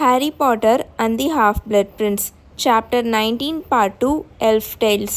Harry Potter and the Half-Blood Prince Chapter 19 Part 2 Elf Tales.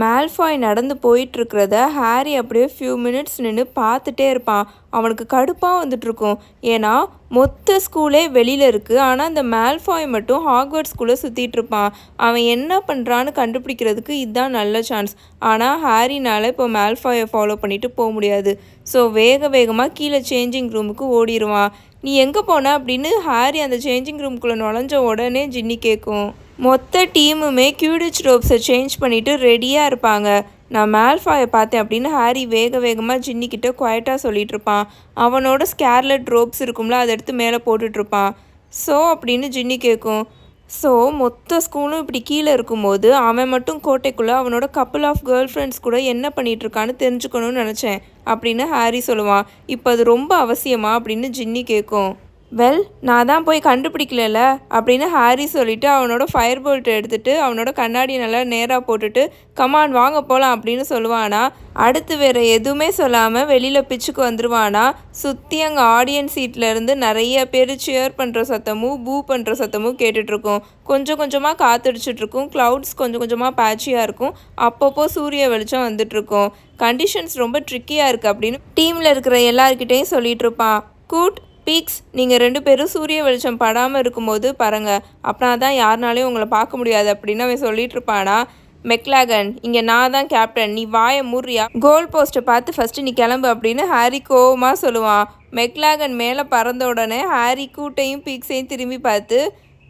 Malfoy நடந்து போயிட்டுருக்கிறத Harry அப்படியே few minutes நின்று பார்த்துட்டே இருப்பான். அவனுக்கு கடுப்பாக வந்துட்டுருக்கும். ஏன்னா மொத்த ஸ்கூலே வெளியில் இருக்குது ஆனால் அந்த மேல்ஃபாய் மட்டும் ஹாக்வர்ட் ஸ்கூலில் சுற்றிட்டு இருப்பான். அவன் என்ன பண்ணுறான்னு கண்டுபிடிக்கிறதுக்கு இதுதான் நல்ல சான்ஸ் ஆனால் ஹாரினால் இப்போ மேல்ஃபாயை ஃபாலோ பண்ணிட்டு போக முடியாது. ஸோ வேக வேகமாக கீழே சேஞ்சிங் ரூமுக்கு ஓடிடுவான் நீ எங்கே போன அப்படின்னு ஹாரி அந்த சேஞ்சிங் ரூம்குள்ளே நுழைஞ்ச உடனே ஜின்னி கேட்கும் மொத்த டீமுமே கியூடிச் ரோப்ஸை சேஞ்ச் பண்ணிவிட்டு ரெடியாக இருப்பாங்க. நான் மேல்ஃபாயை பார்த்தேன் அப்படின்னு ஹாரி வேக வேகமாக ஜின்னிக்கிட்ட குவாய்ட்டாக சொல்லிகிட்டு சொல்லிட்டு இருப்பான். அவனோட ஸ்கேர்லெட் ரோப்ஸ் இருக்கும்ல அதை எடுத்து மேலே போட்டுட்ருப்பான் ஸோ அப்படின்னு ஜின்னி கேட்கும் ஸோ மொத்த ஸ்கூலும் இப்படி கீழே இருக்கும்போது அவன் மட்டும் கோட்டைக்குள்ளே அவனோட கப்புள் ஆஃப் கேர்ள் ஃப்ரெண்ட்ஸ் கூட என்ன பண்ணிட்டு இருக்கான்னு தெரிஞ்சுக்கணும்னு நினச்சேன் அப்படின்னு ஹாரி சொல்லுவான். இப்போ அது ரொம்ப அவசியமா? அப்படின்னு ஜின்னி கேட்கும் வெல் நான் தான் போய் கண்டுபிடிக்கலல அப்படின்னு ஹாரி சொல்லிட்டு அவனோட ஃபயர் போல்ட் எடுத்துகிட்டு அவனோட கண்ணாடியை நல்லா நேராக போட்டுட்டு கமான் வாங்க போகலாம் அப்படின்னு சொல்லுவானா. அடுத்து வேற எதுவுமே சொல்லாமல் வெளியில் பிச்சுக்கு வந்துருவானா. சுற்றி அங்கே ஆடியன்ஸ் சீட்லேருந்து நிறைய பேர் சியர் பண்ணுற சத்தமும் பூ பண்ணுற சத்தமும் கேட்டுட்ருக்கும். கொஞ்சம் கொஞ்சமாக காத்தடிச்சிட்ருக்கும். க்ளவுட்ஸ் கொஞ்சம் கொஞ்சமாக பேட்சியாக இருக்கும். அப்பப்போ சூரிய வெளிச்சம் வந்துட்டுருக்கும் கண்டிஷன்ஸ் ரொம்ப ட்ரிக்கியாக இருக்குது அப்படின்னு டீமில் இருக்கிற எல்லாருக்கிட்டேயும் சொல்லிகிட்ருப்பான் கூட் பீக்ஸ் நீங்கள் ரெண்டு பேரும் சூரிய வெளிச்சம் படாமல் இருக்கும்போது பாருங்க. அப்படின்னா தான் யாருனாலையும் உங்களை பார்க்க முடியாது அப்படின்னு அவன் சொல்லிட்டு இருப்பானா மெக்லாகன் இங்கே நான் தான் கேப்டன் நீ வாயை முறியா கோல் போஸ்ட்டை பார்த்து ஃபஸ்ட்டு நீ கிளம்பு அப்படின்னு ஹாரி கோவமாக சொல்லுவான். மெக்லாகன் மேலே பறந்த உடனே ஹாரி கூட்டையும் பீக்ஸையும் திரும்பி பார்த்து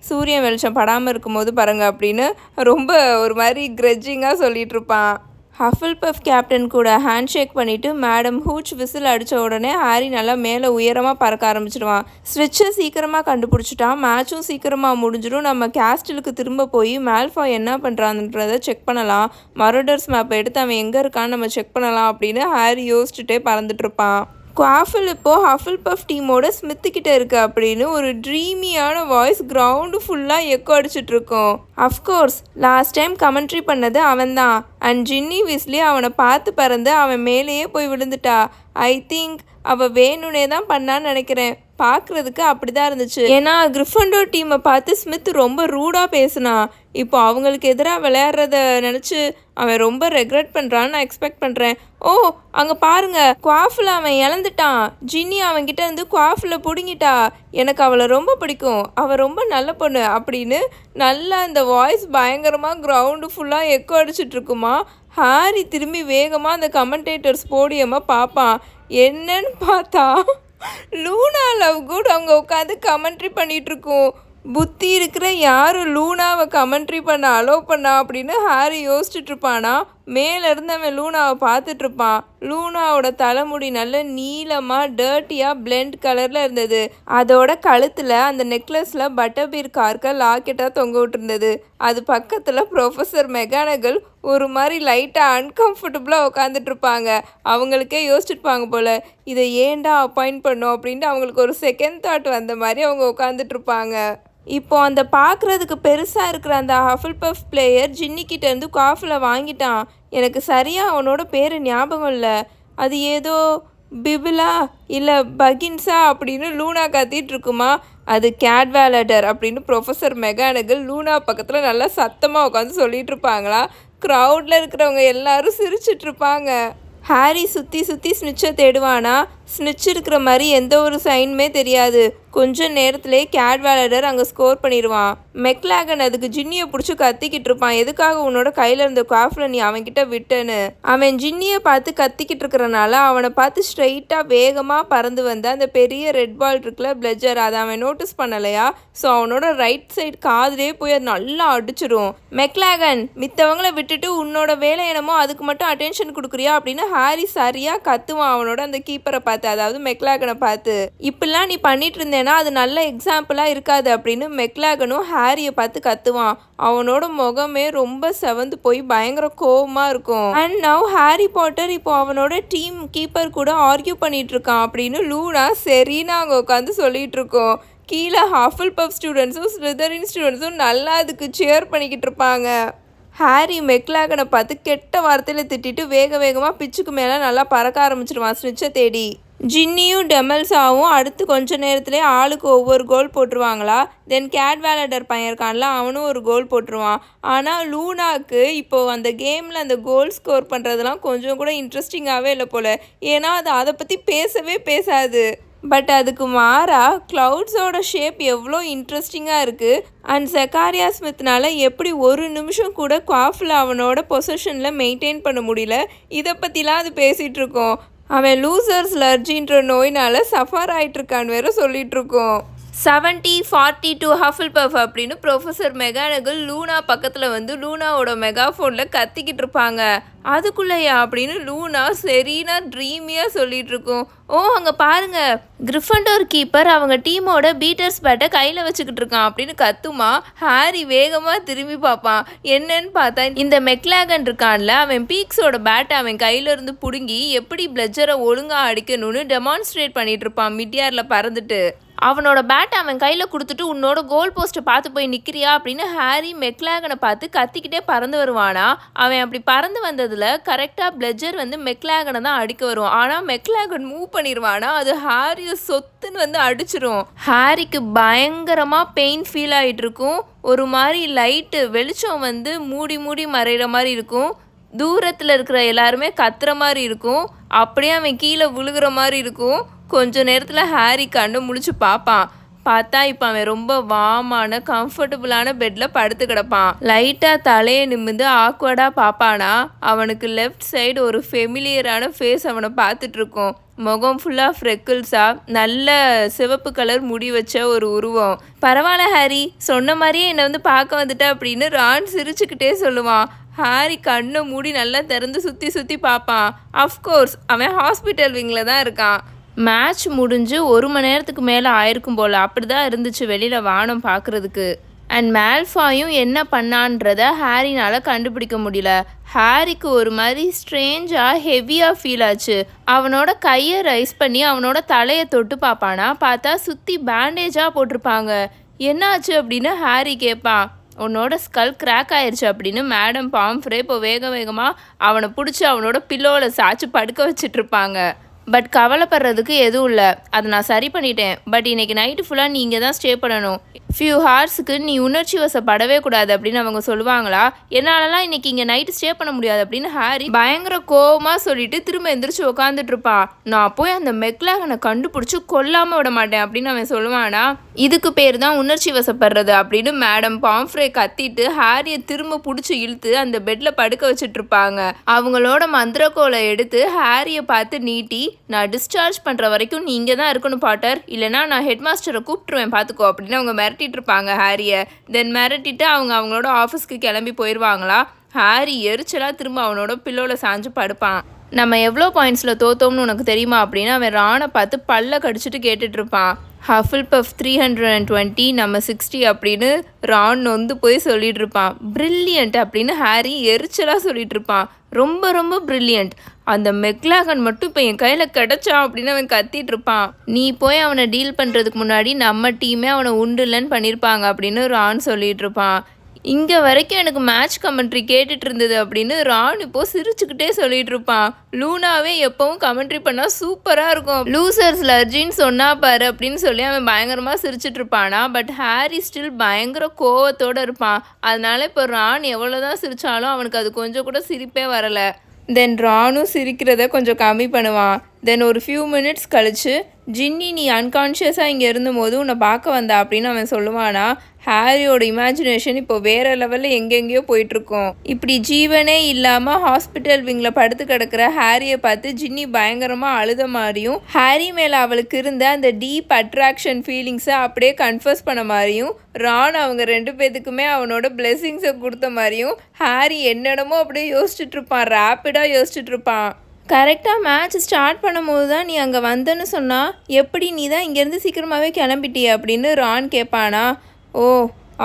சூரியன் வெளிச்சம் படாமல் இருக்கும்போது பாருங்க அப்படின்னு ரொம்ப ஒரு மாதிரி கிரெஜிங்காக சொல்லிகிட்ருப்பான் இருப்பான் ஹஃபில் பஃப் கேப்டன் கூட ஹேண்ட் ஷேக் பண்ணிவிட்டு மேடம் ஹூச் விசில் அடித்த உடனே ஹாரி நல்லா மேலே உயரமாக பறக்க ஆரம்பிச்சிடுவான். ஸ்விட்சை சீக்கிரமாக கண்டுபிடிச்சிட்டான். மேட்சும் சீக்கிரமாக முடிஞ்சிடும். நம்ம கேஸ்டிலுக்கு திரும்ப போய் மேல்ஃபா என்ன பண்ணுறான்றதை செக் பண்ணலாம். மரோடர்ஸ் மேப் எடுத்து அவன் எங்கே இருக்கான்னு நம்ம செக் பண்ணலாம் அப்படின்னு ஹாரி யோசிச்சுட்டே பறந்துட்டுருப்பான் குவாஃபில் இப்போது ஹஃபில் பஃப் டீமோட ஸ்மித்துக்கிட்ட இருக்கு அப்படின்னு ஒரு ட்ரீமியான வாய்ஸ் கிரவுண்டு ஃபுல்லாக echo அடிச்சிட்ருக்கோம் of course last time commentary பண்ணது அவன்தான். அண்ட் ஜின்னி விஸ்லி அவனை பார்த்து பறந்து அவன் மேலேயே போய் விழுந்துட்டா. ஐ திங்க் அவள் வேணும்னே தான் பண்ணான்னு நினைக்கிறேன். பார்க்குறதுக்கு அப்படி தான் இருந்துச்சு. ஏன்னா கிரிஃபண்டோ டீமை பார்த்து ஸ்மித் ரொம்ப ரூடாக பேசினான் இப்போ அவங்களுக்கு எதிராக விளையாடுறத நினச்சி அவன் ரொம்ப ரெக்ரெட் பண்ணுறான்னு நான் எக்ஸ்பெக்ட் பண்ணுறேன் ஓ அங்கே பாருங்க குவாஃபில் அவன் இழந்துட்டான். ஜின்னி அவன்கிட்ட இருந்து குவாஃபில் பிடுங்கிட்டா. எனக்கு அவளை ரொம்ப பிடிக்கும். அவள் ரொம்ப நல்ல பொண்ணு அப்படின்னு நல்லா இந்த வாய்ஸ் பயங்கரமாக கிரவுண்டு ஃபுல்லாக எக்கோ அடிச்சிட்ருக்குமா ஹாரி திரும்பி வேகமாக அந்த கமெண்டேட்டர்ஸ் போடியமாக பார்ப்பான் என்னன்னு பார்த்தா லூனா லவ் குட் அவங்க உட்காந்து கமெண்ட்ரி பண்ணிகிட்ருக்கோம் புத்தி இருக்கிற யாரும் லூனாவை கமெண்ட்ரி பண்ண அலோவ் பண்ணா அப்படின்னு ஹாரி யோசிச்சுட்ருப்பானா மேலேருந்து அவன் லூனாவை பார்த்துட்டு இருப்பான் லூனாவோட தலைமுடி நல்ல நீளமாக டர்ட்டியாக பிளெண்ட் கலரில் இருந்தது. அதோட கழுத்தில் அந்த நெக்லஸில் பட்டர் பீர் கார்க்க லாக்கெட்டாக தொங்க விட்டுருந்தது. அது பக்கத்தில் ப்ரொஃபஸர் மெகானகல் ஒரு மாதிரி லைட்டாக அன்கம்ஃபர்டபுளாக உட்காந்துட்டு இருப்பாங்க அவங்களுக்கே யோசிச்சுருப்பாங்க போல் இதை ஏன்டா அப்பாயிண்ட் பண்ணோம்? அப்படின்ட்டு அவங்களுக்கு ஒரு செகண்ட் தாட் வந்த மாதிரி அவங்க உட்காந்துட்டு இருப்பாங்க இப்போ அந்த பார்க்குறதுக்கு பெருசாக இருக்கிற அந்த ஹஃபில் பஃப் பிளேயர் ஜின்னிக்கிட்டேருந்து காஃபில் வாங்கிட்டான். எனக்கு சரியாக அவனோட பேர் ஞாபகம் இல்லை. அது ஏதோ பிபிலா இல்லை பகின்ஸா அப்படின்னு லூனா கத்திட்டு இருக்குமா? அது கேட்வேலடர் அப்படின்னு ப்ரொஃபஸர் மெகானகல் லூனா பக்கத்தில் நல்லா சத்தமாக உட்காந்து சொல்லிட்டு இருப்பாங்களா? க்ரௌடில் இருக்கிறவங்க எல்லாரும் சிரிச்சிட்டு இருப்பாங்க. ஹாரி சுற்றி சுற்றி ஸ்னிச்சை தேடுவானா? ஸ்னிச் இருக்கிற மாதிரி எந்த ஒரு சைனுமே தெரியாது. கொஞ்ச நேரத்திலே கேட்வேலடர் அங்கே ஸ்கோர் பண்ணிடுவான். மெக்லாகன் அதுக்கு ஜின்னியை பிடிச்சி கத்திக்கிட்டு இருப்பான். எதுக்காக உன்னோட கையில் இருந்த காஃபில் நீ அவன்கிட்ட விட்டேன்னு? அவன் ஜின்னியை பார்த்து கத்திக்கிட்டு இருக்கிறனால அவனை பார்த்து ஸ்ட்ரைட்டாக வேகமாக பறந்து வந்த அந்த பெரிய ரெட் பால் இருக்குல்ல பிளஜர் அதை அவன் நோட்டீஸ் பண்ணலையா? ஸோ அவனோட ரைட் சைடு காதிலே போய் அது நல்லா அடிச்சிடும். மெக்லாகன் மித்தவங்களை விட்டுட்டு உன்னோட வேலை என்னமோ அதுக்கு மட்டும் அட்டென்ஷன் கொடுக்குறியா அப்படின்னு ஹாரி சரியாக கத்துவான் அவனோட அந்த கீப்பரை பார்த்து. அதாவது மெக்லாகனை பார்த்து இப்படிலாம் நீ பண்ணிட்டு இருந்தேன்னா அது நல்ல எக்ஸாம்பிளாக இருக்காது அப்படின்னு மெக்லாகனும் ஹாரியை பார்த்து கத்துவான். அவனோட முகமே ரொம்ப செவந்து போய் பயங்கர கோவமாக இருக்கும். அண்ட் நவ் ஹாரி பாட்டர் இப்போ அவனோட டீம் கீப்பர் கூட ஆர்கியூ பண்ணிட்டு இருக்கான் அப்படின்னு லூனா சரின்னு அங்கே உட்காந்து சொல்லிட்டு இருக்கோம். கீழே ஹாஃபில் பப் ஸ்டூடெண்ட்ஸும் ஸ்லிதரின் ஸ்டூடெண்ட்ஸும் நல்லா அதுக்கு சேர் பண்ணிக்கிட்டு இருப்பாங்க. ஹாரி மெக்லாகனை பார்த்து கெட்ட வார்த்தையில் திட்டிட்டு வேக வேகமாக பிச்சுக்கு மேலே நல்லா பறக்க ஆரம்பிச்சிடுவான் ஸ்னிச்சை தேடி. ஜின்னியும் டெமல்ஸாவும் அடுத்து கொஞ்ச நேரத்திலே ஆளுக்கு ஒவ்வொரு கோல் போட்டுருவாங்களா? தென் கேட் வேலடர் பையன் இருக்கான்ல அவனும் ஒரு கோல் போட்டுருவான். ஆனால் லூனாக்கு இப்போது அந்த கேமில் அந்த கோல் ஸ்கோர் பண்ணுறதுலாம் கொஞ்சம் கூட இன்ட்ரெஸ்டிங்காகவே இல்லை போல். ஏன்னா அது அதை பற்றி பேசவே பேசாது. பட் அதுக்கு மாறாக க்ளவுட்ஸோட ஷேப் எவ்வளோ இன்ட்ரெஸ்டிங்காக இருக்குது அண்ட் செக்காரியா ஸ்மித்னால எப்படி ஒரு நிமிஷம் கூட குவாஃபில் அவனோட பொசிஷனில் மெயின்டைன் பண்ண முடியல? இதை பற்றிலாம் அது பேசிகிட்ருக்கோம் அவன் லூசர்ஸ் லர்ஜின்ற நோயினால சஃபர் ஆயிட்டு வேற சொல்லிட்டு இருக்கோம் seventy forty two Hufflepuff அப்படின்னு ப்ரொஃபஸர் மெகானகல் லூனா பக்கத்தில் வந்து லூனாவோட மெகாஃபோனில் கத்திக்கிட்டு இருப்பாங்க அதுக்குள்ளேயா அப்படின்னு லூனா சரினா ட்ரீமியாக சொல்லிகிட்ருக்கோம் ஓ அங்கே பாருங்க. கிரிஃபண்டோர் கீப்பர் அவங்க டீமோட பீட்டர்ஸ் பேட்டை கையில் வச்சுக்கிட்டு இருக்கான் அப்படின்னு கத்துமா? ஹாரி வேகமாக திரும்பி பார்ப்பான். என்னன்னு பார்த்தா இந்த மெக்லாகன் இருக்கான்ல அவன் பீக்ஸோட பேட்டை அவன் கையில இருந்து பிடுங்கி எப்படி பிளஜரை ஒழுங்காக அடிக்கணும்னு டெமான்ஸ்ட்ரேட் பண்ணிட்டு இருப்பான் மிட்யாரில் பறந்துட்டு. அவனோட பேட்டை அவன் கையில் கொடுத்துட்டு உன்னோட கோல் போஸ்ட்டை பார்த்து போய் நிற்கிறியா அப்படின்னு ஹாரி மெக்லாகனை பார்த்து கத்திக்கிட்டே பறந்து வருவானா? அவன் அப்படி பறந்து வந்ததில் கரெக்டாக பிளஜர் வந்து மெக்லாகனை தான் அடிக்க வருவான் ஆனால் மெக்லாகன் மூவ் பண்ணிடுவானா அது ஹாரியை சொத்துன்னு வந்து அடிச்சிரும். ஹாரிக்கு பயங்கரமாக பெயின் ஃபீல் ஆகிட்டு இருக்கும் ஒரு மாதிரி லைட்டு வெளிச்சம் வந்து மூடி மூடி மறைகிற மாதிரி இருக்கும். தூரத்தில் இருக்கிற எல்லாருமே கத்துற மாதிரி இருக்கும். அப்படியே அவன் கீழே விழுகிற மாதிரி இருக்கும். கொஞ்ச நேரத்தில் ஹாரி கண்ணு முழிச்சு பார்ப்பான். பார்த்தா இப்போ அவன் ரொம்ப வாமான கம்ஃபர்டபுளான பெட்டில் படுத்து கிடப்பான். லைட்டாக தலையை நிமிந்து ஆக்வர்டாக பார்ப்பானா? அவனுக்கு லெஃப்ட் சைடு ஒரு ஃபெமிலியரான ஃபேஸ் அவனை பார்த்துட்டு இருக்கும். முகம் ஃபுல்லாக ஃப்ரெக்கிள்ஸாக நல்ல சிவப்பு கலர் முடி வச்ச ஒரு உருவம். பரவாயில்ல ஹாரி. சொன்ன மாதிரியே என்னை வந்து பார்க்க வந்துட்ட அப்படின்னு ரான் சிரிச்சுக்கிட்டே சொல்லுவான். ஹாரி கண்ணை மூடி நல்லா திறந்து சுற்றி சுற்றி பார்ப்பான். அஃப்கோர்ஸ் அவன் ஹாஸ்பிட்டல் விங்கில் தான் இருக்கான். மேட்ச் முடிஞ்சு ஒரு மணி நேரத்துக்கு மேலே ஆயிருக்கும் போல். அப்படி தான் இருந்துச்சு வெளியில் வானம் பார்க்குறதுக்கு அண்ட் மேல்ஃபாயும் என்ன பண்ணான்றத ஹாரினால் கண்டுபிடிக்க முடியல. ஹாரிக்கு ஒரு மாதிரி ஸ்ட்ரேஞ்சாக ஹெவியாக ஃபீல் ஆச்சு. அவனோட கையை ரைஸ் பண்ணி அவனோட தலையை தொட்டு பார்ப்பானா? பார்த்தா சுற்றி பேண்டேஜாக போட்டிருப்பாங்க. என்னாச்சு அப்படின்னு ஹாரி கேட்பான். உன்னோட ஸ்கல் கிராக் ஆயிடுச்சு அப்படின்னு மேடம் பாம்ஃப்ரே இப்போ வேக வேகமாக அவனை பிடிச்சி அவனோட பில்லோவில் சாச்சு படுக்க வச்சிட்டு இருப்பாங்க. பட் கவலைப்படுறதுக்கு எதுவும் இல்லை. அதை நான் சரி பண்ணிட்டேன். பட் இன்னைக்கு நைட்டு ஃபுல்லாக நீ இங்கே தான் ஸ்டே பண்ணணும். ஃபியூ ஹார்ஸுக்கு நீ உணர்ச்சி வசப்படவே கூடாது அப்படின்னு அவங்க சொல்லுவாங்களா? என்னாலலாம் இன்னைக்கு இங்கே நைட்டு ஸ்டே பண்ண முடியாது அப்படின்னு ஹாரி பயங்கர கோவமாக சொல்லிட்டு திரும்ப எந்திரிச்சு உட்காந்துட்டு இருப்பான் நான் போய் அந்த மெக்லாகனை கண்டுபிடிச்சி கொல்லாமல் விட மாட்டேன் அப்படின்னு அவன் சொல்லுவானா? இதுக்கு பேர் தான் உணர்ச்சி வசப்படுறது அப்படின்னு மேடம் பாம்ஃப்ரே கத்திட்டு ஹாரியை திரும்ப பிடிச்சி இழுத்து அந்த பெட்டில் படுக்க வச்சுட்டு இருப்பாங்க. அவங்களோட மந்திரக்கோலை எடுத்து ஹாரியை பார்த்து நீட்டி நான் டிஸ்சார்ஜ் பண்ணுற வரைக்கும் நீ இங்கே தான் இருக்கணும் பாட்டர். இல்லைனா நான் ஹெட் மாஸ்டரை கூப்பிட்டுருவேன் பார்த்துக்கோ அப்படின்னு அவங்க மிரட்டிட்டு இருப்பாங்க ஹாரியை. தென் மிரட்டிட்டு அவங்க அவங்களோட ஆஃபீஸ்க்கு கிளம்பி போயிடுவாங்களா ஹாரி எரிச்சலாக திரும்ப அவனோட பில்லோவில் சாஞ்சு படுப்பான். நம்ம எவ்வளோ பாயிண்ட்ஸில் தோத்தோம்னு உனக்கு தெரியுமா அப்படின்னு அவன் ரானை பார்த்து பல்ல கடிச்சிட்டு கேட்டுட்டு இருப்பான். Hufflepuff three hundred and twenty நம்ம சிக்ஸ்டி அப்படின்னு ரான் நொந்து போய் சொல்லிட்டு இருப்பான். பிரில்லியன்ட் அப்படின்னு ஹாரி எரிச்சலாக சொல்லிட்டு இருப்பான். ரொம்ப ரொம்ப ப்ரில்லியண்ட் அந்த மெக்லாகன் மட்டும் இப்போ என் கையில் கிடச்சான் அப்படின்னு அவன் கத்திட்டு இருப்பான். நீ போய் அவனை டீல் பண்ணுறதுக்கு முன்னாடி நம்ம டீமே அவனை உண்டு இல்லைன்னு பண்ணியிருப்பாங்க அப்படின்னு ரான் சொல்லிட்டு இருப்பான். இங்கே வரைக்கும் எனக்கு மேட்ச் கமெண்ட்ரி கேட்டுட்டு இருந்தது அப்படின்னு ரான் இப்போ சிரிச்சுக்கிட்டே சொல்லிட்டு இருப்பான். லூனாவே எப்பவும் கமெண்ட்ரி பண்ணால் சூப்பராக இருக்கும். லூசர்ஸ் லர்ஜின்னு சொன்னா பாரு அப்படின்னு சொல்லி அவன் பயங்கரமாக சிரிச்சிட்டு இருப்பானா. பட் ஹாரி ஸ்டில் பயங்கர கோவத்தோடு இருப்பான். அதனால இப்போ ரான் எவ்வளோதான் சிரிச்சாலும் அவனுக்கு அது கொஞ்சம் கூட சிரிப்பே வரலை. தென் ரானும் சிரிக்கிறத கொஞ்சம் கம்மி பண்ணுவான். தென் ஒரு ஃபியூ மினிட்ஸ் கழித்து ஜின்னி நீ அன்கான்ஷியஸாக இங்கே இருந்தபோது உன்னை பார்க்க வந்தா அப்படின்னு அவன் சொல்லுவானா ஹாரியோட இமேஜினேஷன் இப்போ வேற லெவலில் எங்கெங்கேயோ போயிட்டுருக்கோம். இப்படி ஜீவனே இல்லாமல் ஹாஸ்பிட்டல் விங்கில் படுத்து கிடக்கிற ஹாரியை பார்த்து ஜின்னி பயங்கரமாக அழுத மாதிரியும் ஹாரி மேலே அவளுக்கு இருந்த அந்த டீப் அட்ராக்ஷன் ஃபீலிங்ஸை அப்படியே கன்ஃபர்ஸ் பண்ண மாதிரியும் ரான் அவங்க ரெண்டு பேத்துக்குமே அவனோட பிளெஸிங்ஸை கொடுத்த மாதிரியும் ஹாரி என்னென்னமோ அப்படியே யோசிச்சுட்டு இருப்பான் ரேப்பிடாக யோசிச்சுட்டு இருப்பான். கரெக்டாக மேட்ச் ஸ்டார்ட் பண்ணும்போது தான் நீ அங்கே வந்தேன்னு சொன்னால் எப்படி நீ தான் இங்கேருந்து சீக்கிரமாகவே கிளம்பிட்டிய அப்படின்னு ரான் கேட்பானா ஓ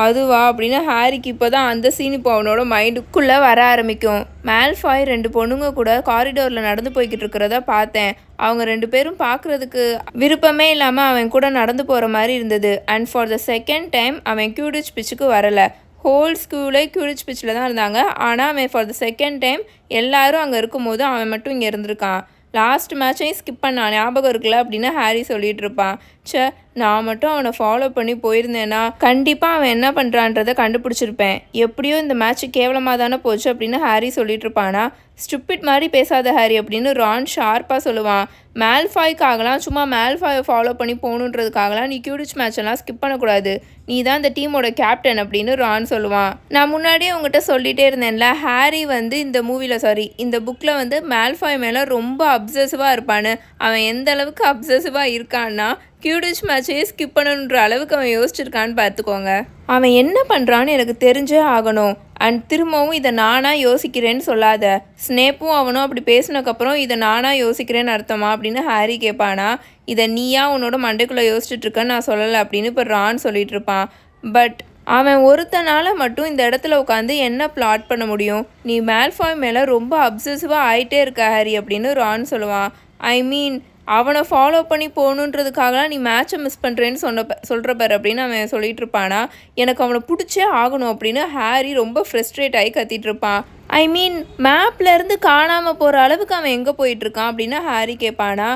அதுவா அப்படின்னு ஹாரிக்கு இப்போ தான் அந்த சீன் இப்போ அவனோட மைண்டுக்குள்ளே வர ஆரம்பிக்கும். மேல்ஃபாய் ரெண்டு பொண்ணுங்க கூட காரிடோரில் நடந்து போய்கிட்டு இருக்கிறத பார்த்தேன். அவங்க ரெண்டு பேரும் பார்க்குறதுக்கு விருப்பமே இல்லாமல் அவன் கூட நடந்து போகிற மாதிரி இருந்தது. And for the second time அவன் கியூடிச் பிச்சுக்கு வரலை. ஹோல் ஸ்கூலே கியூரிச் பிச்சில் தான் இருந்தாங்க. ஆனால் அவன் ஃபார் த செகண்ட் டைம் எல்லாரும் அங்கே இருக்கும்போது அவன் மட்டும் இங்கே இருந்திருக்கான். லாஸ்ட் மேட்சையும் ஸ்கிப் பண்ணான். ஞாபகம் இருக்குல்ல? அப்படின்னு ஹாரி சொல்லிட்டு இருப்பான். ச்சே நான் மட்டும் அவனை ஃபாலோ பண்ணி போயிருந்தேன்னா கண்டிப்பாக அவன் என்ன பண்ணுறான்றதை கண்டுபிடிச்சிருப்பேன். எப்படியோ இந்த மேட்ச் கேவலமாக தானே போச்சு அப்படின்னு ஹாரி சொல்லிட்டு இருப்பானா? ஸ்டூப்பிட் மாதிரி பேசாத ஹாரி அப்படின்னு ரான் ஷார்ப்பாக சொல்லுவான். மேல்ஃபாய்க்காகலாம் சும்மா மேல்ஃபாயை ஃபாலோ பண்ணி போகணுன்றதுக்காகலாம் நீ கியூடிச் மேட்ச் எல்லாம் ஸ்கிப் பண்ணக்கூடாது. நீ தான் இந்த டீமோட கேப்டன் அப்படின்னு ரான் சொல்லுவான். நான் முன்னாடியே உங்ககிட்ட சொல்லிட்டே இருந்தேன்ல ஹாரி வந்து இந்த மூவியில் சாரி இந்த புக்கில் வந்து மேல்ஃபாய் மேலே ரொம்ப அப்சசிவாக இருப்பான்னு. அவன் எந்த அளவுக்கு அப்சசிவாக இருக்கான்னா கியூடிச் மேட்சையே ஸ்கிப் பண்ணணுன்ற அளவுக்கு அவன் யோசிச்சிருக்கான்னு பார்த்துக்கோங்க. அவன் என்ன பண்ணுறான்னு எனக்கு தெரிஞ்சே ஆகணும். அண்ட் திரும்பவும் இதை நானாக யோசிக்கிறேன்னு சொல்லாத. ஸ்னேப்பும் அவனும் அப்படி பேசினக்கப்புறம் இதை நானாக யோசிக்கிறேன்னு அர்த்தமா அப்படின்னு ஹாரி கேட்பானா இதை நீயா உன்னோட மண்டைக்குள்ளே யோசிச்சுட்டு இருக்கன்னு நான் சொல்லலை அப்படின்னு இப்போ ரான் சொல்லிட்டு இருப்பான். பட் அவன் ஒருத்தனால மட்டும் இந்த இடத்துல உட்காந்து என்ன பிளாட் பண்ண முடியும்? நீ மேல்ஃபாய் மேலே ரொம்ப அப்சசிவாக ஆயிட்டே இருக்க ஹாரி அப்படின்னு ரான் சொல்லுவான். ஐ மீன் அவனை ஃபாலோ பண்ணி போகணுன்றதுக்காகலாம் நீ மேட்சை மிஸ் பண்ணுறேன்னு சொன்ன சொல்கிற பாரு அப்படின்னு அவன் சொல்லிட்டு இருப்பானா. எனக்கு அவனை பிடிச்சே ஆகணும் அப்படின்னு ஹாரி ரொம்ப ஃப்ரெஸ்ட்ரேட் ஆகி கத்திட்டு இருப்பான். ஐ மீன் மேப்லேருந்து காணாமல் போகிற அளவுக்கு அவன் எங்கே போயிட்டுருக்கான் அப்படின்னு ஹாரி கேட்பானா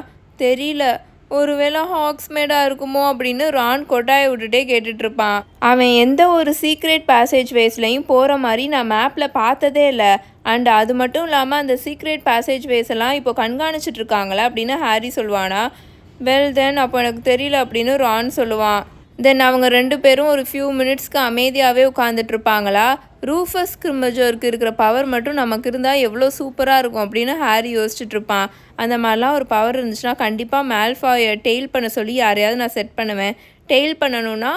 தெரியல. ஒருவேளை ஹாக்ஸ்மேடாக இருக்குமோ அப்படின்னு ரான் கொட்டாயை விட்டுட்டே கேட்டுட்ருப்பான். அவன் எந்த ஒரு சீக்ரெட் பேசேஜ் வேஸ்லையும் போகிற மாதிரி நான் மேப்பில் பார்த்ததே இல்லை. அண்ட் அது மட்டும் இல்லாமல் அந்த சீக்ரெட் பேசேஜ் வேஸ் எல்லாம் இப்போ கண்காணிச்சிட்ருக்காங்களா அப்படின்னு ஹாரி சொல்லுவானா வெல் தென் அப்போ எனக்கு தெரியல அப்படின்னு ரான் சொல்லுவான். தென் அவங்க ரெண்டு பேரும் ஒரு ஃபியூ மினிட்ஸ்க்கு அமைதியாகவே உட்காந்துட்ருப்பாங்களா ரூஃபஸ் கிரிமஜோருக்கு இருக்கிற பவர் மட்டும் நமக்கு இருந்தால் எவ்வளோ சூப்பராக இருக்கும் அப்படின்னு ஹாரி யோசிச்சுட்டு இருப்பான். அந்த மாதிரிலாம் ஒரு பவர் இருந்துச்சுன்னா கண்டிப்பாக மேல்ஃபாயை டெய்ல் பண்ண சொல்லி யாரையாவது நான் செட் பண்ணுவேன். டெய்ல் பண்ணணும்னா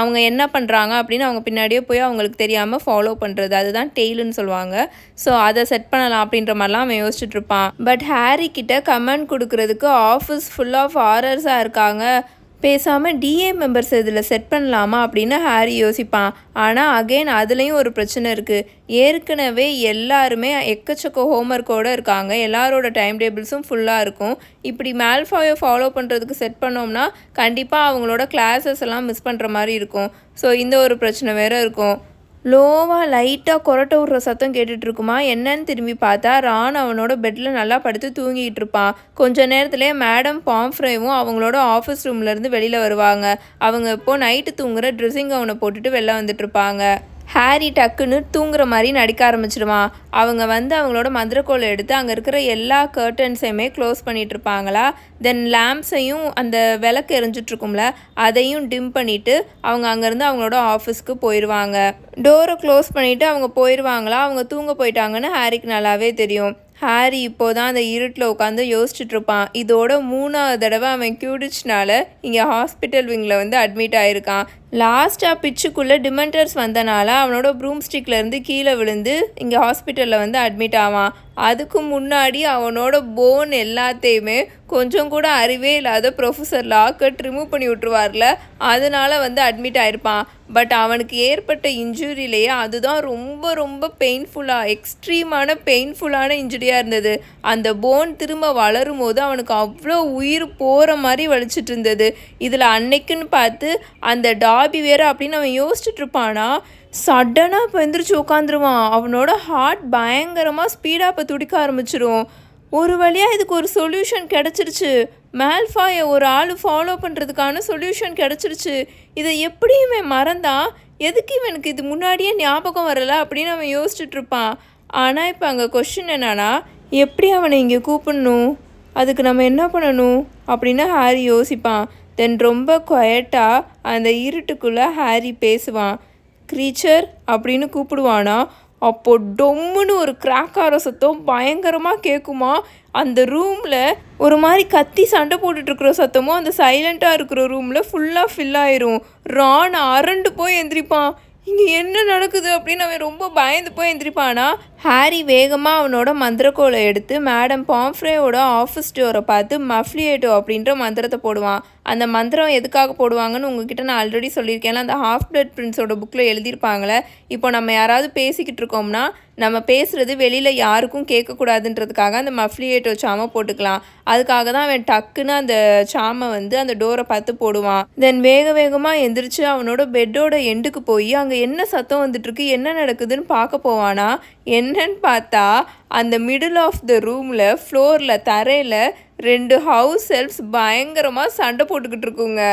அவங்க என்ன பண்ணுறாங்க அப்படின்னு அவங்க பின்னாடியே போய் அவங்களுக்கு தெரியாமல் ஃபாலோ பண்ணுறது அதுதான் டெய்லுன்னு சொல்லுவாங்க. ஸோ அதை செட் பண்ணலாம் அப்படின்ற மாதிரிலாம் அவன் யோசிச்சுட்டு இருப்பான். பட் ஹாரி கிட்ட கமெண்ட் கொடுக்கறதுக்கு ஆஃபீஸ் ஃபுல் ஆஃப் ஆரர்ஸாக இருக்காங்க. பேசாமல் டிஏ மெம்பர்ஸ் இதில் செட் பண்ணலாமா அப்படின்னு ஹாரி யோசிப்பான். ஆனால் அகெயின் அதுலேயும் ஒரு பிரச்சனை இருக்குது ஏற்கனவே எல்லாருமே எக்கச்சக்க ஹோம்ஒர்க்கோடு இருக்காங்க. எல்லாரோட டைம் டேபிள்ஸும் ஃபுல்லாக இருக்கும். இப்படி மேல்ஃபாயை ஃபாலோ பண்ணுறதுக்கு செட் பண்ணோம்னா கண்டிப்பாக அவங்களோட கிளாஸஸ் எல்லாம் மிஸ் பண்ணுற மாதிரி இருக்கும். ஸோ இந்த ஒரு பிரச்சனை வேறு இருக்கும். லோவாக லைட்டாக கொரட்டை விட்ற சத்தம் கேட்டுட்ருக்குமா? என்னன்னு திரும்பி பார்த்தா ரான் அவனோட பெட்டில் நல்லா படுத்து தூங்கிட்டு இருப்பான் கொஞ்ச நேரத்துலேயே மேடம் பாம்ஃப்ரேவும் அவங்களோட ஆஃபீஸ் ரூம்லேருந்து வெளியில் வருவாங்க. அவங்க இப்போது நைட்டு தூங்குற ட்ரெஸ்ஸிங் கவுனை போட்டுட்டு வெளில வந்துட்டு இருப்பாங்க ஹாரி டக்குன்னு தூங்குற மாதிரி நடிக்க ஆரம்பிச்சிடுவான் அவங்க வந்து அவங்களோட மந்திரக்கோலை எடுத்து அங்கே இருக்கிற எல்லா கர்டன்ஸையுமே க்ளோஸ் பண்ணிட்டு இருப்பாங்களா? தென் லேம்ப்ஸையும் அந்த விளக்கு எரிஞ்சிட்ருக்கும்ல அதையும் டிம் பண்ணிவிட்டு அவங்க அங்கேருந்து அவங்களோட ஆஃபீஸ்க்கு போயிடுவாங்க டோரை க்ளோஸ் பண்ணிவிட்டு அவங்க போயிடுவாங்களா அவங்க தூங்க போயிட்டாங்கன்னு ஹாரிக்கு நல்லாவே தெரியும். ஹாரி இப்போ தான் அந்த இருட்டில் உட்காந்து யோசிச்சுட்டு இருப்பான். இதோட மூணாவது தடவை அவன் கியூடிச்னால இங்கே ஹாஸ்பிட்டல் விங்கில் வந்து அட்மிட் ஆயிருக்கான். லாஸ்ட்டாக பிச்சுக்குள்ளே டிமெண்டர்ஸ் வந்தனால அவனோட ப்ரூம் ஸ்டிக்லேருந்து கீழே விழுந்து இங்கே ஹாஸ்பிட்டலில் வந்து அட்மிட் ஆவான். அதுக்கு முன்னாடி அவனோட போன் எல்லாத்தையுமே கொஞ்சம் கூட அறிவே இல்லாத ப்ரொஃபஸர் லாக்கட் ரிமூவ் பண்ணி விட்ருவார்ல அதனால வந்து அட்மிட் ஆயிருப்பான். பட் அவனுக்கு ஏற்பட்ட இன்ஜுரியிலேயே அதுதான் ரொம்ப ரொம்ப பெயின்ஃபுல்லாக எக்ஸ்ட்ரீமான பெயின்ஃபுல்லான இன்ஜுரியாக இருந்தது. அந்த போன் திரும்ப வளரும் போது அவனுக்கு அவ்வளோ உயிர் போகிற மாதிரி வலிச்சிட்டு இருந்தது. இதில் அன்னைக்குன்னு பார்த்து அந்த டாபி வேறு அப்படின்னு அவன் யோசிச்சுட்டு இருப்பானா சடனாக இப்போ எந்திரிச்சு உட்காந்துருவான் அவனோட ஹார்ட் பயங்கரமாக ஸ்பீடாக இப்போ துடிக்க ஆரம்பிச்சிடும் ஒரு வழியாக இதுக்கு ஒரு சொல்யூஷன் கிடச்சிருச்சு. மேல்ஃபாயை ஒரு ஆள் ஃபாலோ பண்ணுறதுக்கான சொல்யூஷன் கிடச்சிருச்சு. இதை எப்படி இவன் மறந்தா எதுக்கு இவனுக்கு இது முன்னாடியே ஞாபகம் வரலை அப்படின்னு அவன் யோசிச்சுட்ருப்பான் ஆனால் இப்போ அங்கே கொஷின் என்னன்னா எப்படி அவனை இங்கே கூப்பிடணும்? அதுக்கு நம்ம என்ன பண்ணணும்? அப்படின்னு ஹாரி யோசிப்பான். தென் ரொம்ப குவைட்டாக அந்த இருட்டுக்குள்ளே ஹாரி பேசுவான். க்ரீச்சர் அப்படின்னு கூப்பிடுவானா அப்போ டொம்முன்னு ஒரு கிராக்கார சத்தம் பயங்கரமாக கேட்குமா அந்த ரூமில் ஒரு மாதிரி கத்தி சண்டை போட்டுட்ருக்குற இருக்கிற சத்தமும் அந்த சைலண்ட்டாக இருக்கிற ரூமில் ஃபுல்லாக ஃபில் ஆயிரும். ரான் அரண்டு போய் எந்திரிப்பான். இங்கே என்ன நடக்குது அப்படின்னு அவன் ரொம்ப பயந்து போய் எந்திரிப்பானா? ஹாரி வேகமாக அவனோட மந்திரக்கோலை எடுத்து மேடம் பாம்ஃப்ரேயோட ஆஃபீஸ் டோரை பார்த்து மஃப்ளியேட்டோ அப்படின்ற மந்திரத்தை போடுவான். அந்த மந்திரம் எதுக்காக போடுவாங்கன்னு உங்ககிட்ட நான் ஆல்ரெடி சொல்லியிருக்கேன் அந்த ஹாஃப் பிளட் பிரின்ஸோட புக்கில் எழுதியிருப்பாங்களே. இப்போ நம்ம யாராவது பேசிக்கிட்டு இருக்கோம்னா நம்ம பேசுகிறது வெளியில் யாருக்கும் கேட்கக்கூடாதுன்றதுக்காக அந்த மஃப்ளியேட்டோ சாமை போட்டுக்கலாம். அதுக்காக தான் அவன் டக்குன்னு அந்த சாமை வந்து அந்த டோரை பார்த்து போடுவான். தென் வேக வேகமாக எந்திரிச்சு அவனோட பெட்டோட எண்டுக்கு போய் அங்கே என்ன சத்தம் வந்துட்டுருக்கு என்ன நடக்குதுன்னு பார்க்க போவானா? என்னன்னு பார்த்தா அந்த மிடில் ஆஃப் த ரூமில் ஃப்ளோரில் தரையில் ரெண்டு ஹவுஸ் செல்ஃப்ஸ் பயங்கரமாக சண்டை போட்டுக்கிட்டு இருக்குங்க.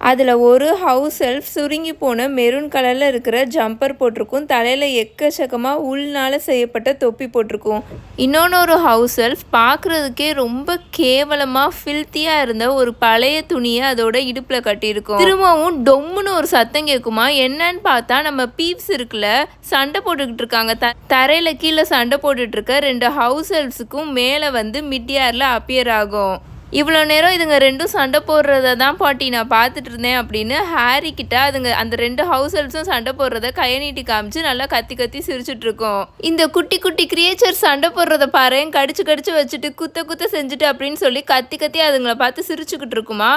அதில் ஒரு ஹவுஸ் செல்ஃப் சுருங்கி போன மெரூன் கலரில் இருக்கிற ஜம்பர் போட்டிருக்கும். தலையில் எக்கச்சக்கமாக உள்னால் செய்யப்பட்ட தொப்பி போட்டிருக்கும். இன்னொன்று ஒரு ஹவுஸ் செல்ஃப் பார்க்குறதுக்கே ரொம்ப கேவலமாக ஃபில்த்தியாக இருந்த ஒரு பழைய துணியை அதோட இடுப்பில் கட்டியிருக்கும். திரும்பவும் டொம்முன்னு ஒரு சத்தம் கேட்குமா? என்னன்னு பார்த்தா நம்ம பீப்ஸ் இருக்குல்ல சண்டை போட்டுக்கிட்டு இருக்காங்க. த தரையில் கீழே சண்டை போட்டுட்ருக்க ரெண்டு ஹவுஸ் செல்ஃப்ஸுக்கும் மேலே வந்து மிட் ஏரில் அப்பியர் ஆகும். இவ்வளோ நேரம் இதுங்க ரெண்டும் சண்டை போடுறத தான் பாட்டி நான் பார்த்துட்டு இருந்தேன் அப்படின்னு ஹாரி கிட்ட அதுங்க அந்த ரெண்டு ஹவுஸ் ஹெல்ப்ஸும் சண்டை போடுறத கையை நீட்டி காமிச்சு நல்லா கத்தி கத்தி சிரிச்சுட்டு இருக்கோம். இந்த குட்டி குட்டி கிரியேச்சர் சண்டை போடுறத பாரு கடிச்சு கடிச்சு வச்சுட்டு குத்த குத்த செஞ்சுட்டு அப்படின்னு சொல்லி கத்தி கத்தி அதுங்களை பார்த்து சிரிச்சுக்கிட்டு இருக்குமா?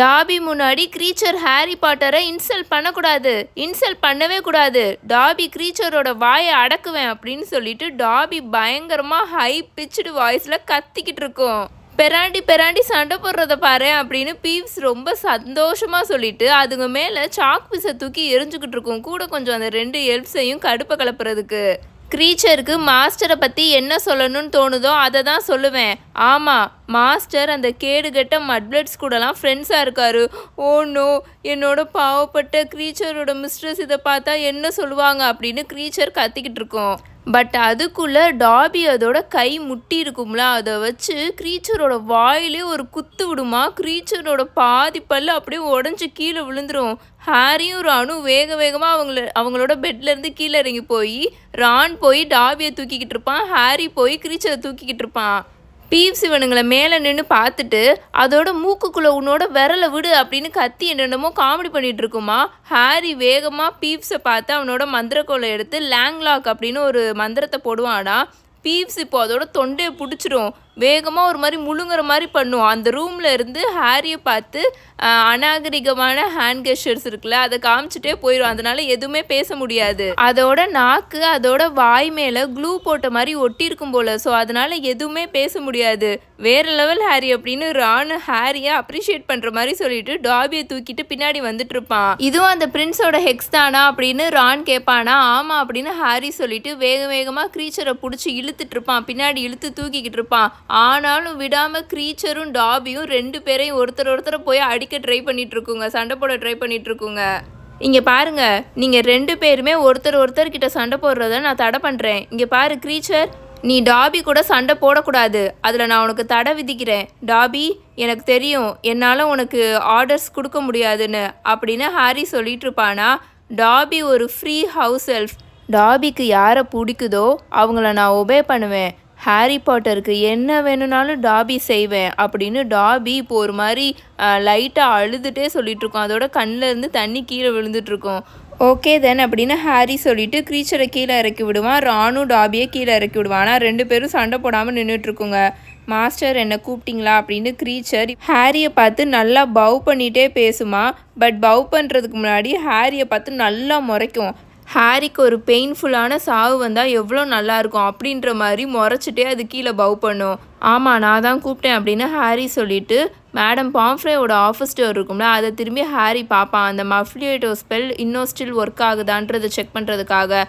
டாபி முன்னாடி க்ரீச்சர் ஹாரி பாட்டரை இன்சல்ட் பண்ணக்கூடாது. இன்சல்ட் பண்ணவே கூடாது. டாபி க்ரீச்சரோட வாயை அடக்குவேன் அப்படின்னு சொல்லிட்டு டாபி பயங்கரமாக ஹை பிச்சுடு வாய்ஸில் கத்திக்கிட்டு இருக்கோம். பெராண்டி பெராண்டி சண்டை போடுறத பாரு அப்படின்னு பீவ்ஸ் ரொம்ப சந்தோஷமாக சொல்லிட்டு அதுங்க மேலே சாக் பீஸை தூக்கி எரிஞ்சுக்கிட்டு இருக்கும். கூட கொஞ்சம் அந்த ரெண்டு எல்ப்ஸையும் கடுப்பை கலப்புறதுக்கு. க்ரீச்சருக்கு மாஸ்டரை பற்றி என்ன சொல்லணும்னு தோணுதோ அதை தான் சொல்லுவேன். ஆமாம் மாஸ்டர் அந்த கேடுகட்ட மட்பிளட்ஸ் கூடலாம் ஃப்ரெண்ட்ஸாக இருக்காரு. ஓ நோ என்னோட பாவப்பட்ட க்ரீச்சரோட மிஸ்ட்ரஸ் இதை பார்த்தா என்ன சொல்லுவாங்க அப்படின்னு க்ரீச்சர் கத்திக்கிட்டு இருக்கோம். பட் அதுக்குள்ளே டாபி அதோட கை முட்டி இருக்கும்ல அதை வச்சு க்ரீச்சரோட வாயிலே ஒரு குத்து விடுமா? க்ரீச்சரோட பாதி பல்லு அப்படியே உடஞ்சி கீழே விழுந்துடும் ஹாரியும் ராணும் வேக வேகமாக அவங்கள அவங்களோட பெட்லேருந்து கீழே இறங்கி போய் ரான் போய் டாபியை தூக்கிக்கிட்டு இருப்பான். ஹாரி போய் க்ரீச்சரை தூக்கிக்கிட்டு இருப்பான். பீப்ஸ் இவனுங்களை மேலே நின்று பார்த்துட்டு அதோட மூக்குக்குள்ளே உன்னோட விரலை விடு அப்படின்னு கத்தி என்னென்னமோ காமெடி பண்ணிட்டு இருக்குமா? ஹாரி வேகமாக பீப்ஸை பார்த்து அவனோட மந்திரக்கோலை எடுத்து லேங்லாக் அப்படின்னு ஒரு மந்திரத்தை போடுவானா பீப்ஸ் இப்போ அதோட தொண்டையை பிடிச்சிரும். வேகமாக ஒரு மாதிரி முழுங்குற மாதிரி பண்ணும். அந்த ரூமில் இருந்து ஹாரியை பார்த்து அநாகரிகமான ஹேண்ட் கெஷர்ஸ் இருக்குல்ல அதை காமிச்சிட்டே போயிடும் அதனால எதுவுமே பேச முடியாது. அதோட நாக்கு அதோட வாய் மேலே க்ளூ போட்ட மாதிரி ஒட்டியிருக்கும் போல். ஸோ அதனால எதுவுமே பேச முடியாது. வேறு லெவல் ஹாரி அப்படின்னு ராணு ஹாரியை அப்ரிஷியேட் பண்ணுற மாதிரி சொல்லிட்டு டாபியை தூக்கிட்டு பின்னாடி வந்துட்டு இருப்பான். இதுவும் அந்த பிரின்ஸோட ஹெக்ஸ் தானா அப்படின்னு ரான் கேட்பானா? ஆமாம் அப்படின்னு ஹாரி சொல்லிட்டு வேக வேகமாக க்ரீச்சரை பிடிச்சி இழுத்துட்டு இருப்பான். பின்னாடி இழுத்து தூக்கிக்கிட்டு இருப்பான். ஆனாலும் விடாமல் க்ரீச்சரும் டாபியும் ரெண்டு பேரையும் ஒருத்தர் ஒருத்தரை போய் அடிக்க ட்ரை பண்ணிகிட்ருக்குங்க சண்டை போட ட்ரை பண்ணிகிட்ருக்குங்க இங்கே பாருங்க நீங்கள் ரெண்டு பேருமே ஒருத்தர் ஒருத்தர்கிட்ட சண்டை போடுறத நான் தடை பண்ணுறேன் இங்கே பாரு க்ரீச்சர் நீ டாபி கூட சண்டை போடக்கூடாது. அதில் நான் உனக்கு தடை விதிக்கிறேன். டாபி எனக்கு தெரியும் என்னால் உனக்கு ஆர்டர்ஸ் கொடுக்க முடியாதுன்னு. அப்படின்னு ஹாரி சொல்லிட்டு இருப்பானா டாபி ஒரு ஃப்ரீ ஹவுஸ் செல்ஃப் டாபிக்கு யாரை பிடிக்குதோ அவங்கள நான் ஒபே பண்ணுவேன். ஹாரி பாட்டருக்கு என்ன வேணும்னாலும் டாபி செய்வேன் அப்படின்னு டாபி இப்போ ஒரு மாதிரி லைட்டாக அழுதுகிட்டே சொல்லிகிட்ருக்கோம் அதோட கண்ணிலேருந்து தண்ணி கீழே விழுந்துட்டுருக்கோம். ஓகே தென் அப்படின்னு ஹாரி சொல்லிட்டு க்ரீச்சரை கீழே இறக்கி விடுவான். ராணு டாபியை கீழே இறக்கி விடுவான். ஆனால் ரெண்டு பேரும் சண்டை போடாமல் நின்றுட்டுருக்குங்க மாஸ்டர் என்னை கூப்பிட்டீங்களா? அப்படின்னு க்ரீச்சர் ஹாரியை பார்த்து நல்லா பவ் பண்ணிகிட்டே பேசுமா. பட் பவ் பண்ணுறதுக்கு முன்னாடி ஹாரியை பார்த்து நல்லா முறைக்கும். ஹாரிக்கு ஒரு பெயின்ஃபுல்லான சாவு வந்தால் எவ்வளோ நல்லாயிருக்கும் அப்படின்ற மாதிரி முறைச்சிட்டே அது கீழே பவ் பண்ணும். ஆமாம் நான் தான் கூப்பிட்டேன் அப்படின்னு ஹாரி சொல்லிட்டு மேடம் பாம்ஃப்ரேயோட ஆஃபீஸ் டோர் இருக்கும்ல அதை திரும்பி ஹாரி பார்ப்பான் அந்த மஃப்லியேட்டோ ஸ்பெல் இன்னும் ஸ்டில் ஒர்க் ஆகுதான்றதை செக் பண்ணுறதுக்காக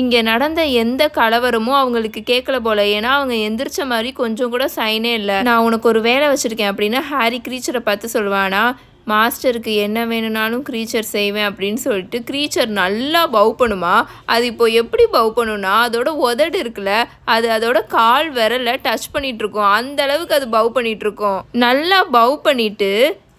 இங்கே நடந்த எந்த கலவரமும் அவங்களுக்கு கேட்கல போல ஏன்னா அவங்க எந்திரிச்ச மாதிரி கொஞ்சம் கூட சைனே இல்லை. நான் உனக்கு ஒரு வேலை வச்சுருக்கேன் அப்படின்னு ஹாரி க்ரீச்சரை பார்த்து சொல்லுவானா மாஸ்டருக்கு என்ன வேணும்னாலும் க்ரீச்சர் செய்வேன் அப்படின்னு சொல்லிட்டு க்ரீச்சர் நல்லா பவு பண்ணுமா? அது இப்போ எப்படி பவு பண்ணுன்னா அதோட உதடு இருக்குல்ல அது அதோட கால் விரல டச் பண்ணிட்டு இருக்கும் அந்த அளவுக்கு அது பவு பண்ணிட்டு நல்லா பவு பண்ணிட்டு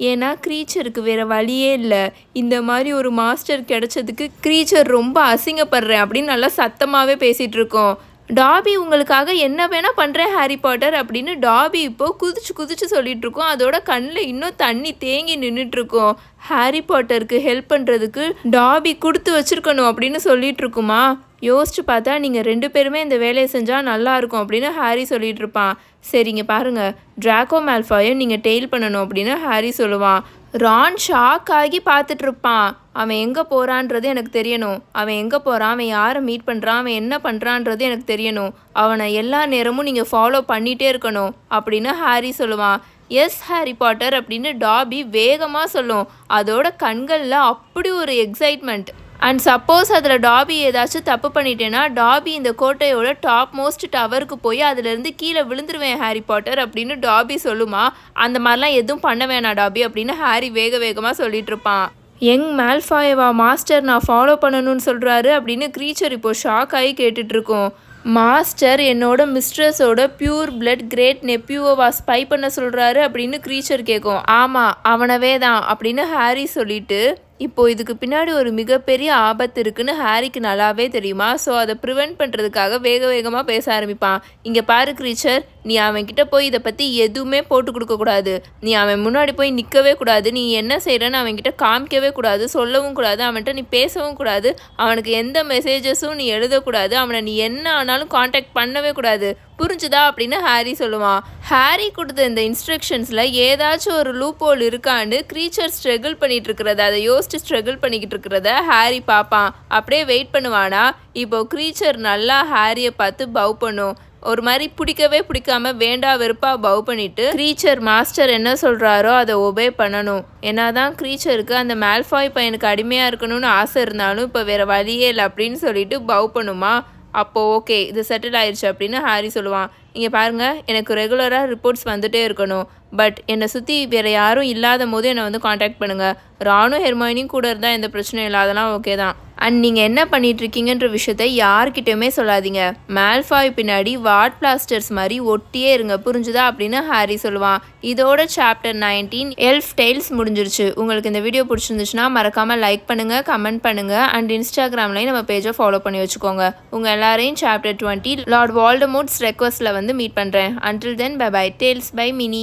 ஏன்னா க்ரீச்சருக்கு வேற வழியே இல்லை. இந்த மாதிரி ஒரு மாஸ்டர் கிடைச்சதுக்கு க்ரீச்சர் ரொம்ப அசிங்கப்படுறேன் அப்படின்னு நல்லா சத்தமாகவே பேசிகிட்டு இருக்கோம் டாபி உங்களுக்காக என்ன வேணால் பண்ணுறேன் ஹாரி பாட்டர் அப்படின்னு டாபி இப்போது குதிச்சு குதிச்சு சொல்லிகிட்ருக்கோம் இருக்கோம் அதோட கண்ணில் இன்னும் தண்ணி தேங்கி நின்றுட்டுருக்கோம் ஹாரி பாட்டருக்கு ஹெல்ப் பண்ணுறதுக்கு டாபி கொடுத்து வச்சிருக்கணும் அப்படின்னு சொல்லிகிட்டு இருக்குமா யோசிச்சு பார்த்தா நீங்கள் ரெண்டு பேருமே இந்த வேலையை செஞ்சால் நல்லாயிருக்கும் அப்படின்னு ஹாரி சொல்லிகிட்ருப்பான் இருப்பான் சரிங்க பாருங்க. ட்ராக்கோ மேல்ஃபாயை நீங்கள் டெய்ல் பண்ணணும் அப்படின்னு ஹாரி சொல்லுவான். ரான் ஷாக் ஆகி பார்த்துட்டு இருப்பான் அவன் எங்கே போகிறான்றது எனக்கு தெரியணும். அவன் எங்கே போகிறான் அவன் யாரை மீட் பண்ணுறான் அவன் என்ன பண்ணுறான்றது எனக்கு தெரியணும். அவனை எல்லா நேரமும் நீங்கள் ஃபாலோ பண்ணிகிட்டே இருக்கணும் அப்படின்னு ஹாரி சொல்லுவான். எஸ் ஹாரி பாட்டர் அப்படின்னு டாபி வேகமாக சொல்லும். அதோட கண்களில் அப்படி ஒரு எக்ஸைட்மெண்ட் அண்ட் சப்போஸ் அதில் டாபி ஏதாச்சும் தப்பு பண்ணிட்டேன்னா டாபி இந்த கோட்டையோட டாப் மோஸ்ட் டவருக்கு போய் அதுலேருந்து கீழே விழுந்துருவேன் ஹாரி பாட்டர் அப்படின்னு டாபி சொல்லுமா? அந்த மாதிரிலாம் எதுவும் பண்ண வேணாம் டாபி அப்படின்னு ஹாரி வேக வேகமாக சொல்லிட்டு இருப்பான். யங் மேல்ஃபாயவா மாஸ்டர் நான் ஃபாலோ பண்ணணும்னு சொல்கிறாரு அப்படின்னு க்ரீச்சர் இப்போ ஷாக் ஆகி கேட்டுட்ருக்கோம் மாஸ்டர் என்னோட மிஸ்ட்ரஸோட பியூர் பிளட் கிரேட் நெப்யூவா ஸ்பை பண்ண சொல்கிறாரு அப்படின்னு க்ரீச்சர் கேட்கும் ஆமாம் அவனவே தான் அப்படின்னு ஹாரி சொல்லிட்டு இப்போ இதுக்கு பின்னாடி ஒரு மிகப்பெரிய ஆபத்து இருக்குன்னு ஹாரிக்கு நல்லாவே தெரியுமா? ஸோ அதை ப்ரிவெண்ட் பண்ணுறதுக்காக வேக வேகமாக பேச ஆரம்பிப்பான். இங்கே பாரு கிரீச்சர் நீ அவன்கிட்ட போய் இதை பற்றி எதுவுமே போட்டு கொடுக்கக்கூடாது நீ அவன் முன்னாடி போய் நிற்கவே கூடாது. நீ என்ன செய்கிறன்னு அவன்கிட்ட காமிக்கவே கூடாது. சொல்லவும் கூடாது. அவன்கிட்ட நீ பேசவும் கூடாது. அவனுக்கு எந்த மெசேஜஸும் நீ எழுதக்கூடாது. அவனை நீ என்ன ஆனாலும் காண்டாக்ட் பண்ணவே கூடாது. புரிஞ்சுதா அப்படின்னு ஹாரி சொல்லுவான். ஹாரி கொடுத்த இந்த இன்ஸ்ட்ரக்ஷன்ஸில் ஏதாச்சும் ஒரு லூப் ஹோல் இருக்கான்னு க்ரீச்சர் ஸ்ட்ரகிள் பண்ணிட்டு இருக்கிறத அதை யோசிச்சு ஸ்ட்ரகிள் பண்ணிக்கிட்டு இருக்கிறத ஹாரி பார்ப்பான். அப்படியே வெயிட் பண்ணுவானா? இப்போ க்ரீச்சர் நல்லா ஹாரியை பார்த்து பவ் பண்ணும். ஒரு மாதிரி பிடிக்கவே பிடிக்காம வேண்டா வெறுப்பா பவ் பண்ணிட்டு க்ரீச்சர் மாஸ்டர் என்ன சொல்றாரோ அதை ஒபே பண்ணணும். என்னதான் க்ரீச்சருக்கு அந்த மேல்ஃபாய் பையனுக்கு அடிமையா இருக்கணும்னு ஆசை இருந்தாலும் இப்போ வேற வழியே இல்லை அப்படின்னு சொல்லிட்டு பவ் பண்ணுமா? அப்போது ஓகே இது செட்டில் ஆயிடுச்சு அப்படின்னு ஹாரி சொல்லுவான். இங்கே பாருங்கள் எனக்கு ரெகுலராக ரிப்போர்ட்ஸ் வந்துகிட்டே இருக்கணும். பட் என்னை சுற்றி வேறு யாரும் இல்லாத போது என்னை வந்து காண்டாக்ட் பண்ணுங்கள் ராணும் ஹெர்மாயினியும் கூட இருந்தால் எந்த பிரச்சனையும் இல்லாதலாம் ஓகே தான். அண்ட் நீங்கள் என்ன பண்ணிகிட்ருக்கீங்கன்ற விஷயத்த யார்கிட்டயுமே சொல்லாதீங்க. மேல்ஃபாய் பின்னாடி வாட் பிளாஸ்டர்ஸ் மாதிரி ஒட்டியே இருங்க புரிஞ்சுதா அப்படின்னு ஹாரி சொல்லுவான். இதோட சாப்டர் நைன்டீன் எல்ஃப் டெய்ல்ஸ் முடிஞ்சிருச்சு. உங்களுக்கு இந்த வீடியோ பிடிச்சிருந்துச்சுன்னா மறக்காமல் லைக் பண்ணுங்கள் கமெண்ட் பண்ணுங்கள் அண்ட் இன்ஸ்டாகிராம்லையும் நம்ம பேஜை ஃபாலோ பண்ணி வச்சுக்கோங்க. உங்கள் எல்லாரையும் சாப்டர் டுவெண்ட்டி லார்ட் வால்டமோட்ஸ் ரெக்வஸ்ட்டில் வந்து மீட் பண்ணுறேன் until then bye bye tales by Mini